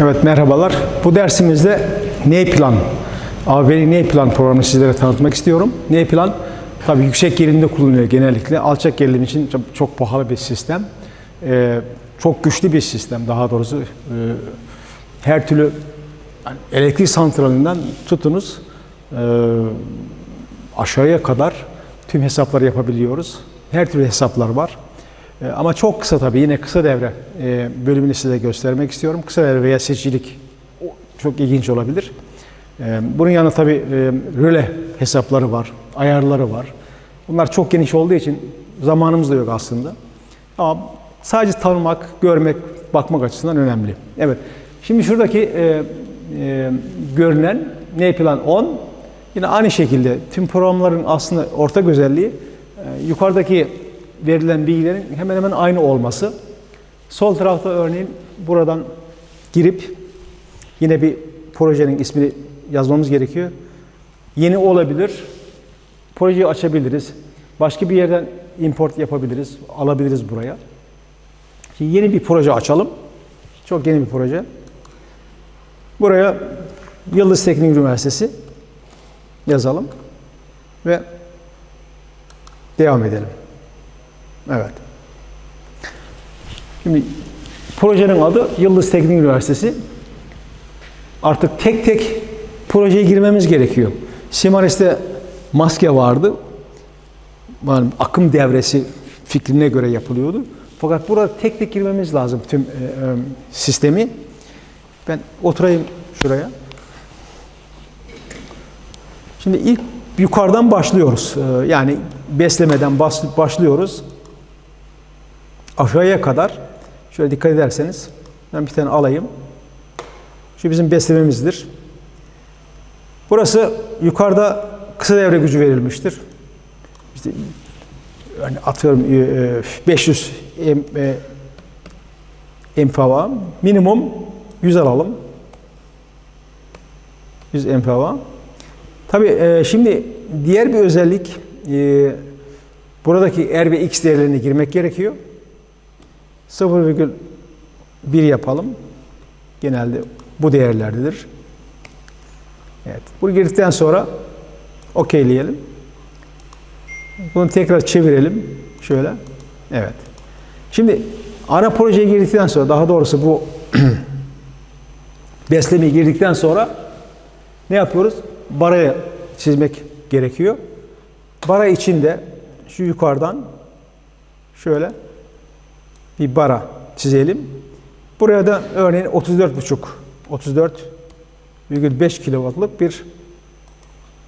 Evet merhabalar. Bu dersimizde N-Plan, AVL N-Plan programını sizlere tanıtmak istiyorum. N-Plan tabii yüksek gerilimde kullanılıyor genellikle. Alçak gerilim için çok, çok pahalı bir sistem. Ee, çok güçlü bir sistem daha doğrusu. Ee, her türlü yani elektrik santralinden tutunuz e, aşağıya kadar tüm hesapları yapabiliyoruz. Her türlü hesaplar var. E, Ama çok kısa tabii yine kısa devre e, bölümünü size göstermek istiyorum. Kısa devre veya seçicilik çok ilginç olabilir. E, Bunun yanında tabii e, röle hesapları var, ayarları var. Bunlar çok geniş olduğu için zamanımız da yok aslında. Ama sadece tanımak, görmek, bakmak açısından önemli. Evet. Şimdi şuradaki e, e, görünen ne plan 10 yine aynı şekilde tüm programların aslında ortak özelliği e, yukarıdaki verilen bilgilerin hemen hemen aynı olması. Sol tarafta örneğin buradan girip yine bir projenin ismini yazmamız gerekiyor. Yeni olabilir. Projeyi açabiliriz. Başka bir yerden import yapabiliriz. Alabiliriz buraya. Şimdi yeni bir proje açalım. Çok yeni bir proje. Buraya Yıldız Teknik Üniversitesi yazalım ve devam edelim. Evet. Şimdi projenin adı Yıldız Teknik Üniversitesi. Artık tek tek projeye girmemiz gerekiyor. Simaris'te maske vardı. Yani akım devresi fikrine göre yapılıyordu. Fakat burada tek tek girmemiz lazım tüm e, e, sistemi. Ben oturayım şuraya. Şimdi ilk yukarıdan başlıyoruz. Ee, Yani beslemeden başlıyoruz. Aşağıya kadar. Şöyle dikkat ederseniz. Ben bir tane alayım. Şu bizim beslememizdir. Burası yukarıda kısa devre gücü verilmiştir. İşte yani atıyorum e, 500 em, e, MFA minimum 100 alalım. 100 MFA. Tabii e, şimdi diğer bir özellik e, buradaki R ve X değerlerine girmek gerekiyor. 0,1 yapalım. Genelde bu değerlerdedir. Evet. Bunu girdikten sonra okeyleyelim. Bunu tekrar çevirelim. Şöyle. Evet. Şimdi ana projeye girdikten sonra daha doğrusu bu beslemeyi girdikten sonra ne yapıyoruz? Baraya çizmek gerekiyor. Bara içinde şu yukarıdan şöyle bir bara çizelim. Buraya da örneğin 34,5 34,5 kW'lık bir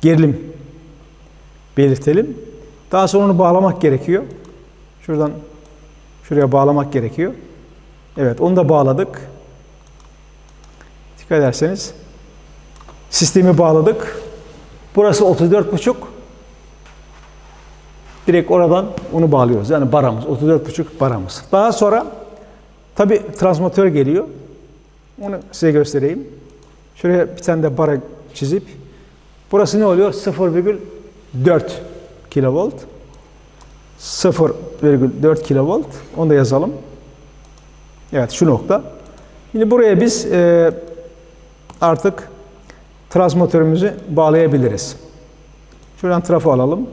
gerilim belirtelim. Daha sonra onu bağlamak gerekiyor. Şuradan şuraya bağlamak gerekiyor. Evet, onu da bağladık. Dikkat ederseniz sistemi bağladık. Burası 34,5. Direkt oradan onu bağlıyoruz. Yani baramız, 34,5 baramız. Daha sonra tabi transformatör geliyor. Onu size göstereyim. Şuraya bir tane de bara çizip burası ne oluyor? 0,4 kilovolt. 0,4 kilovolt. Onu da yazalım. Evet şu nokta. Şimdi buraya biz e, artık transformatörümüzü bağlayabiliriz. Şuradan trafo alalım.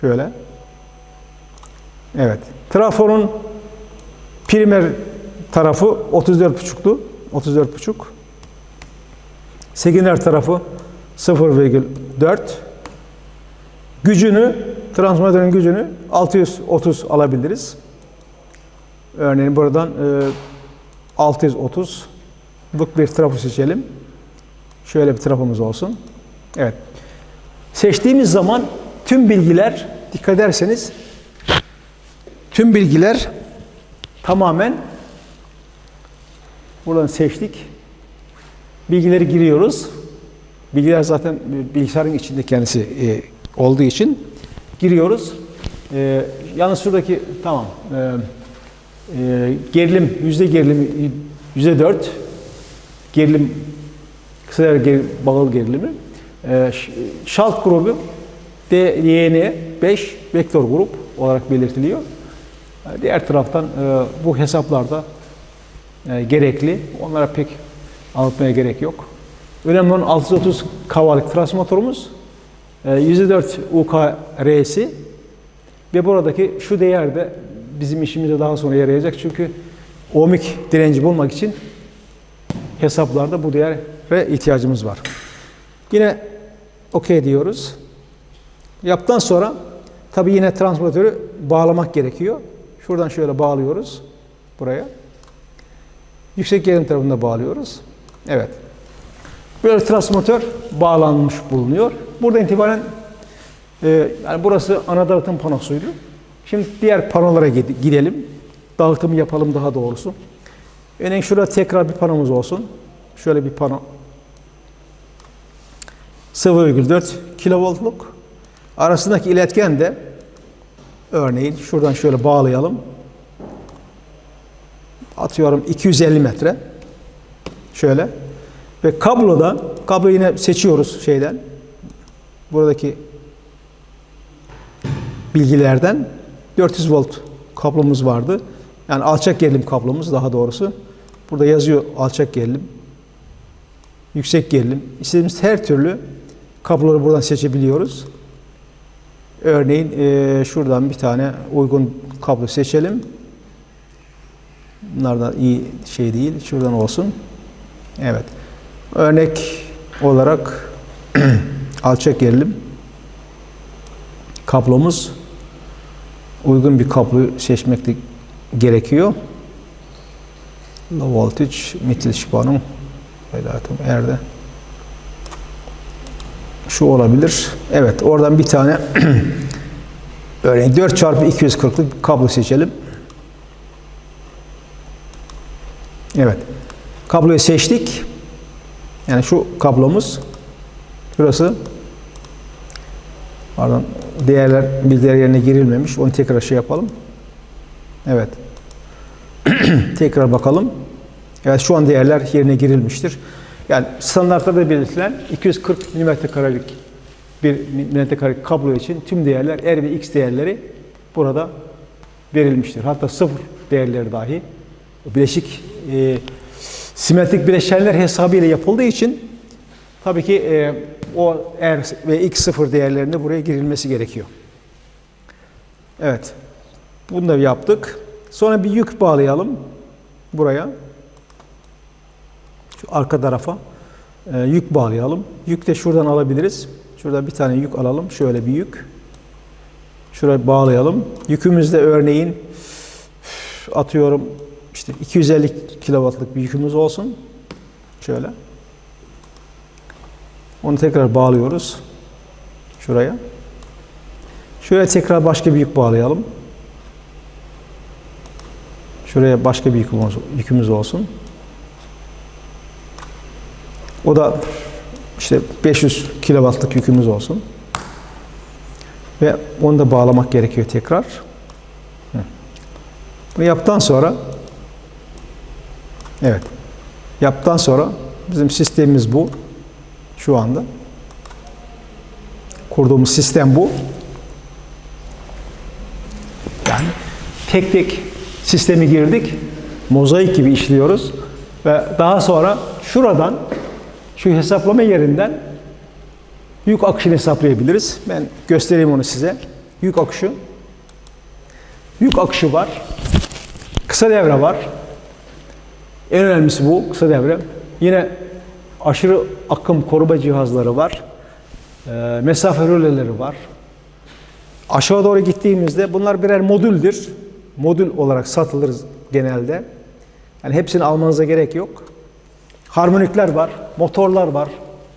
Şöyle. Evet. Trafonun primer tarafı 34,5'tu. 34,5. Sekonder tarafı 0,4. Gücünü, transformatörün gücünü 630 alabiliriz. Örneğin buradan e, 630 luk bir trafo seçelim. Şöyle bir trafomuz olsun. Evet. Seçtiğimiz zaman tüm bilgiler dikkat ederseniz tüm bilgiler tamamen buradan seçtik. Bilgileri giriyoruz. Bilgiler zaten bilgisayarın içinde kendisi e, olduğu için giriyoruz. E, yalnız şuradaki tamam e, e, gerilim yüzde gerilim yüzde dört gerilim kısa devre geri, bağlı gerilimi. E, şalt grubu DYN 5 vektör grup olarak belirtiliyor. Diğer taraftan e, bu hesaplarda e, gerekli. Onlara pek Anlatmaya gerek yok. Önemli olan 630 kavalık transmotorumuz. e, %4 UKR'si ve buradaki şu değer de bizim işimize daha sonra yarayacak. Çünkü ohmik direnci bulmak için hesaplarda bu değere ihtiyacımız var. Yine okey diyoruz. Yaptıktan sonra tabi yine transformatörü bağlamak gerekiyor. Şuradan şöyle bağlıyoruz buraya. Yüksek gerilim tarafında bağlıyoruz. Evet. Böyle transformatör bağlanmış bulunuyor. Buradan itibaren e, yani burası ana dağıtım panosuydu. Şimdi diğer panolara gid- gidelim. Dağıtımı yapalım daha doğrusu. Örneğin şurada tekrar bir panomuz olsun. Şöyle bir pano. 0,4 kilovoltluk. Arasındaki iletken de örneğin şuradan şöyle bağlayalım. Atıyorum 250 metre. Şöyle. Ve kabloda, kablo yine seçiyoruz şeyden. Buradaki bilgilerden 400 volt kablomuz vardı. Yani alçak gerilim kablomuz daha doğrusu. Burada yazıyor alçak gerilim, yüksek gerilim. İstediğimiz her türlü kabloları buradan seçebiliyoruz. Örneğin eee, şuradan bir tane uygun kablo seçelim. Bunlardan iyi şey değil. Şuradan olsun. Evet. Örnek olarak alçak gerilim kablomuz uygun bir kablo seçmek de gerekiyor. Low voltage Mittelspannung hayatım erde. Şu olabilir. Evet, oradan bir tane örneğin 4 çarpı 240'lık kablo seçelim. Evet. Kabloyu seçtik. Yani şu kablomuz burası pardon değerler bilgiler yerine girilmemiş. Onu tekrar şey yapalım. Evet. tekrar bakalım. Evet şu an değerler yerine girilmiştir. Yani standartlarda belirtilen 240 mm karelik bir metrekarelik kablo için tüm değerler R ve X değerleri burada verilmiştir. Hatta sıfır değerleri dahi bileşik e, simetrik bileşenler hesabı ile yapıldığı için tabii ki e, o R ve X sıfır değerlerinde buraya girilmesi gerekiyor. Evet. Bunu da yaptık. Sonra bir yük bağlayalım buraya. Arka tarafa e, yük bağlayalım. Yük de şuradan alabiliriz. Şurada bir tane yük alalım. Şöyle bir yük. Şuraya bağlayalım. Yükümüzde örneğin atıyorum işte 250 kilowattlık bir yükümüz olsun. Şöyle. Onu tekrar bağlıyoruz. Şuraya. Şuraya tekrar başka bir yük bağlayalım. Şuraya başka bir yükümüz, yükümüz olsun. O da işte 500 kilowattlık yükümüz olsun. Ve onu da bağlamak gerekiyor tekrar. Bunu yaptıktan sonra evet yaptıktan sonra bizim sistemimiz bu. Şu anda. Kurduğumuz sistem bu. Yani tek tek sistemi girdik. Mozaik gibi işliyoruz. Ve daha sonra şuradan şu hesaplama yerinden yük akışını hesaplayabiliriz. Ben göstereyim onu size. Yük akışı. Yük akışı var. Kısa devre var. En önemlisi bu kısa devre. Yine aşırı akım koruma cihazları var. E, mesafe röleleri var. Aşağı doğru gittiğimizde bunlar birer modüldür. Modül olarak satılır genelde. Yani hepsini almanıza gerek yok. Harmonikler var, motorlar var.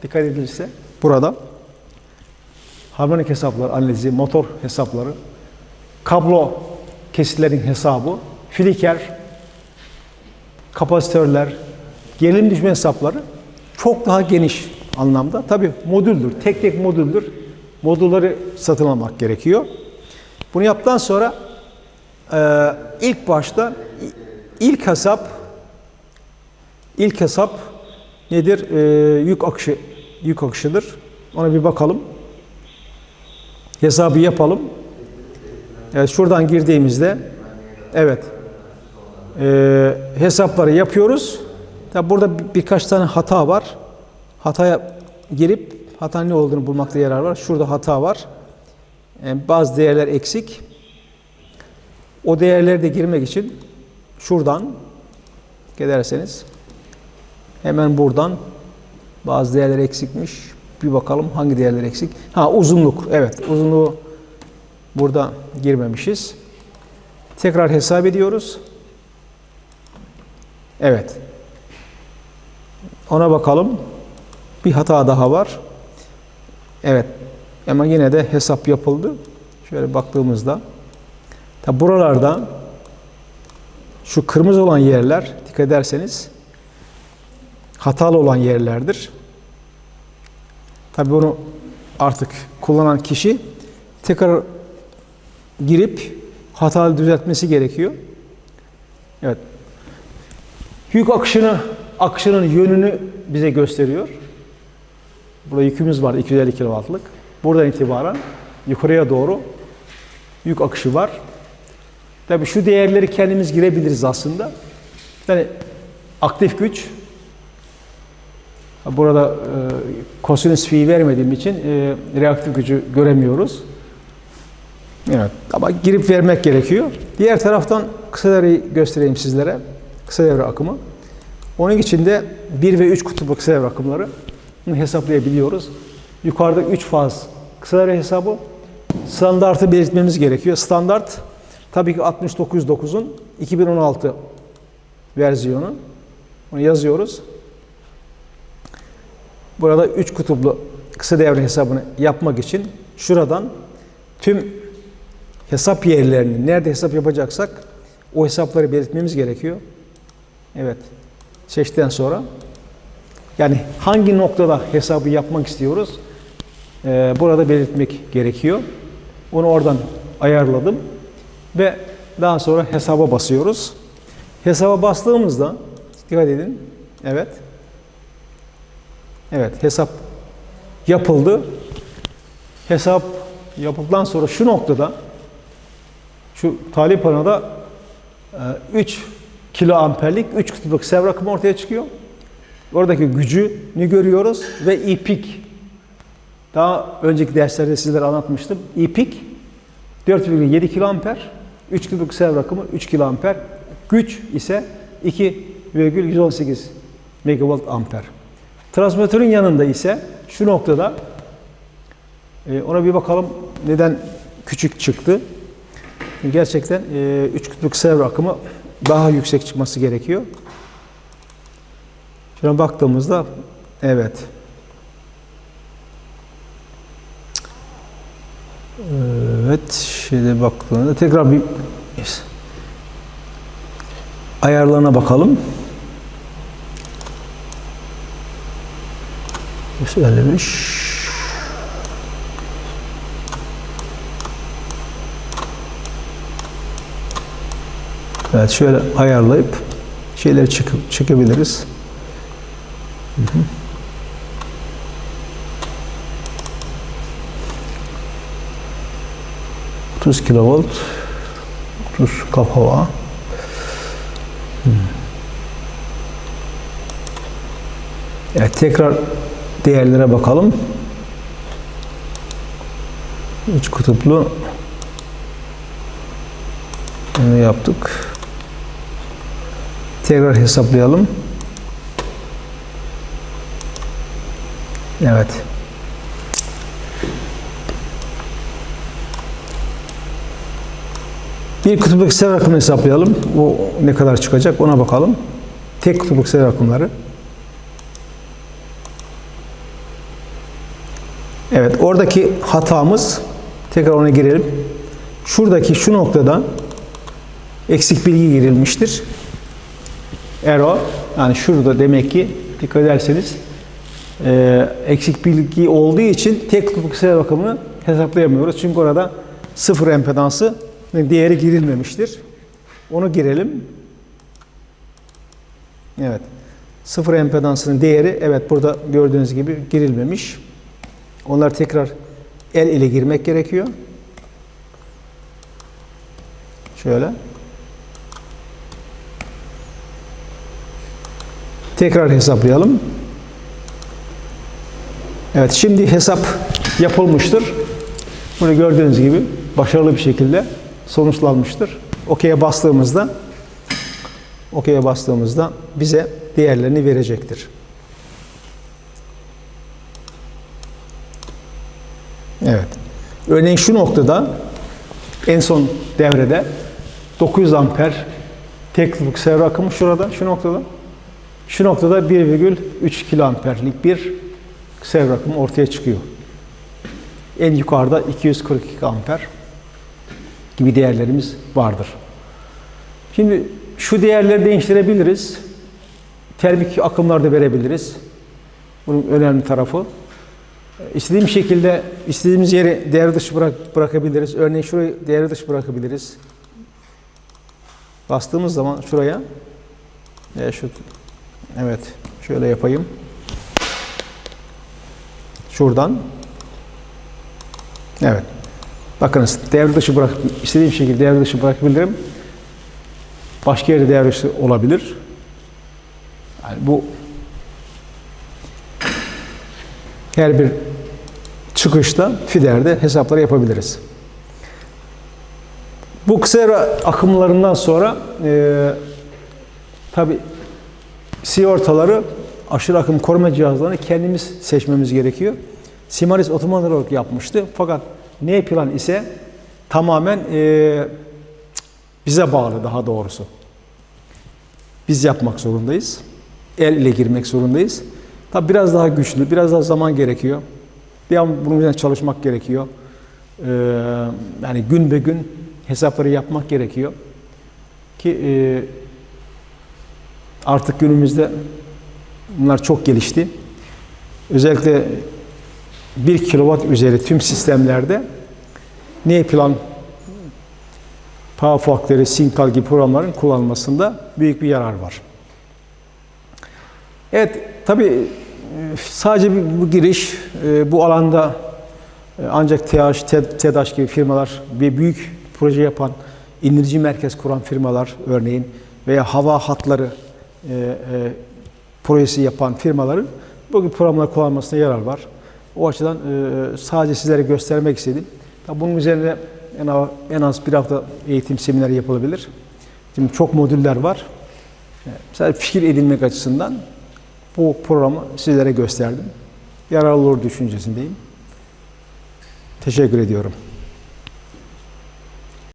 Dikkat edilirse burada. Harmonik hesaplar analizi, motor hesapları, kablo kesitlerin hesabı, fliker, kapasitörler, gerilim düşme hesapları çok daha geniş anlamda. Tabii modüldür, tek tek modüldür. Modülleri satın almak gerekiyor. Bunu yaptıktan sonra ilk başta ilk hesap ilk hesap nedir? E, yük akışı yük akışıdır. Ona bir bakalım. Hesabı yapalım. Evet, şuradan girdiğimizde evet e, hesapları yapıyoruz Tabi burada bir- birkaç tane hata var. Hataya girip hatanın ne olduğunu bulmakta yarar var. Şurada hata var. Yani bazı değerler eksik. O değerleri de girmek için şuradan giderseniz hemen buradan bazı değerler eksikmiş. Bir bakalım hangi değerler eksik. Ha uzunluk. Evet uzunluğu burada girmemişiz. Tekrar hesap ediyoruz. Evet. Ona bakalım. Bir hata daha var. Evet. Ama yine de hesap yapıldı. Şöyle baktığımızda tabi buralarda şu kırmızı olan yerler dikkat ederseniz hatalı olan yerlerdir. Tabi bunu artık kullanan kişi tekrar girip hatalı düzeltmesi gerekiyor. Evet. Yük akışını, akışının yönünü bize gösteriyor. Burada yükümüz var 250 kW'lık. Buradan itibaren yukarıya doğru yük akışı var. Tabi şu değerleri kendimiz girebiliriz aslında. Yani aktif güç burada e, kosinüs fi'yi vermediğim için e, reaktif gücü göremiyoruz. Evet ama girip vermek gerekiyor. Diğer taraftan kısa devreyi göstereyim sizlere. Kısa devre akımı. Onun için de 1 ve 3 kutuplu kısa devre akımları hesaplayabiliyoruz. Yukarıda 3 faz kısa devre hesabı. Standartı belirtmemiz gerekiyor. Standart tabii ki 699'un 2016 versiyonu. Onu yazıyoruz. Burada 3 kutuplu kısa devre hesabını yapmak için şuradan tüm hesap yerlerini nerede hesap yapacaksak o hesapları belirtmemiz gerekiyor. Evet. Seçtikten sonra yani hangi noktada hesabı yapmak istiyoruz? Ee, burada belirtmek gerekiyor. Onu oradan ayarladım ve daha sonra hesaba basıyoruz. Hesaba bastığımızda dikkat edin. Evet. Evet, hesap yapıldı. Hesap yapıldıktan sonra şu noktada şu talip panoda 3 kilo amperlik 3 kutupluk sev rakımı ortaya çıkıyor. Oradaki gücünü görüyoruz ve ipik daha önceki derslerde sizlere anlatmıştım. ipik 4,7 kilo amper 3 kutupluk sev rakımı 3 kilo amper güç ise 2,118 megawatt amper. Transmitörün yanında ise şu noktada e, ona bir bakalım neden küçük çıktı. Gerçekten 3 kutupluk sev akımı daha yüksek çıkması gerekiyor. Şuna baktığımızda evet. Evet, şimdi baktığımızda tekrar bir ayarlarına bakalım. 155 Evet şöyle ayarlayıp şeyleri çıkıp çekebiliriz. Hı hı. ...30 kilovolt... ...30 kap hava... Evet tekrar değerlere bakalım. 3 kutuplu bunu yaptık. Tekrar hesaplayalım. Evet. Bir kutupluk sev rakımını hesaplayalım. O ne kadar çıkacak ona bakalım. Tek kutupluk sev rakımları. Evet, oradaki hatamız, tekrar ona girelim. Şuradaki şu noktada eksik bilgi girilmiştir. Error, yani şurada demek ki dikkat ederseniz e, eksik bilgi olduğu için tek kutupluk sayı bakımını hesaplayamıyoruz. Çünkü orada sıfır empedansı değeri girilmemiştir. Onu girelim. Evet. Sıfır empedansının değeri evet burada gördüğünüz gibi girilmemiş. Onları tekrar el ile girmek gerekiyor. Şöyle. Tekrar hesaplayalım. Evet şimdi hesap yapılmıştır. Bunu gördüğünüz gibi başarılı bir şekilde sonuçlanmıştır. OK'ye bastığımızda OK'ye bastığımızda bize değerlerini verecektir. Evet. Örneğin şu noktada en son devrede 900 amper tek tuşluk servo akımı şurada, şu noktada. Şu noktada 1,3 kiloamperlik bir servo akımı ortaya çıkıyor. En yukarıda 242 amper gibi değerlerimiz vardır. Şimdi şu değerleri değiştirebiliriz. Termik akımlar da verebiliriz. Bunun önemli tarafı. İstediğim şekilde istediğimiz yeri değer dışı bırak, bırakabiliriz. Örneğin şurayı değer dışı bırakabiliriz. Bastığımız zaman şuraya e şu evet şöyle yapayım. Şuradan evet. Bakınız devre dışı bırak istediğim şekilde devre dışı bırakabilirim. Başka yerde devre dışı olabilir. Yani bu her bir çıkışta FIDER'de hesapları yapabiliriz. Bu kısa devre akımlarından sonra e, tabi sigortaları aşırı akım koruma cihazlarını kendimiz seçmemiz gerekiyor. Simaris otomatik olarak yapmıştı. Fakat ne plan ise tamamen e, bize bağlı daha doğrusu. Biz yapmak zorundayız. El ile girmek zorundayız. Tabi biraz daha güçlü, biraz daha zaman gerekiyor. An bunun üzerine çalışmak gerekiyor. Ee, yani gün be gün hesapları yapmak gerekiyor. Ki e, artık günümüzde bunlar çok gelişti. Özellikle 1 kilowatt üzeri tüm sistemlerde ne plan Power Factory, Sinkal gibi programların kullanılmasında büyük bir yarar var. Evet, tabii sadece bu giriş bu alanda ancak TH, TEDAŞ gibi firmalar ve büyük proje yapan, indirici merkez kuran firmalar örneğin veya hava hatları e, e, projesi yapan firmaların bu gibi programları kullanmasına yarar var. O açıdan e, sadece sizlere göstermek istedim. Bunun üzerine en en az bir hafta eğitim semineri yapılabilir. Şimdi çok modüller var. Sadece fikir edinmek açısından bu programı sizlere gösterdim. Yararlı olur düşüncesindeyim. Teşekkür ediyorum.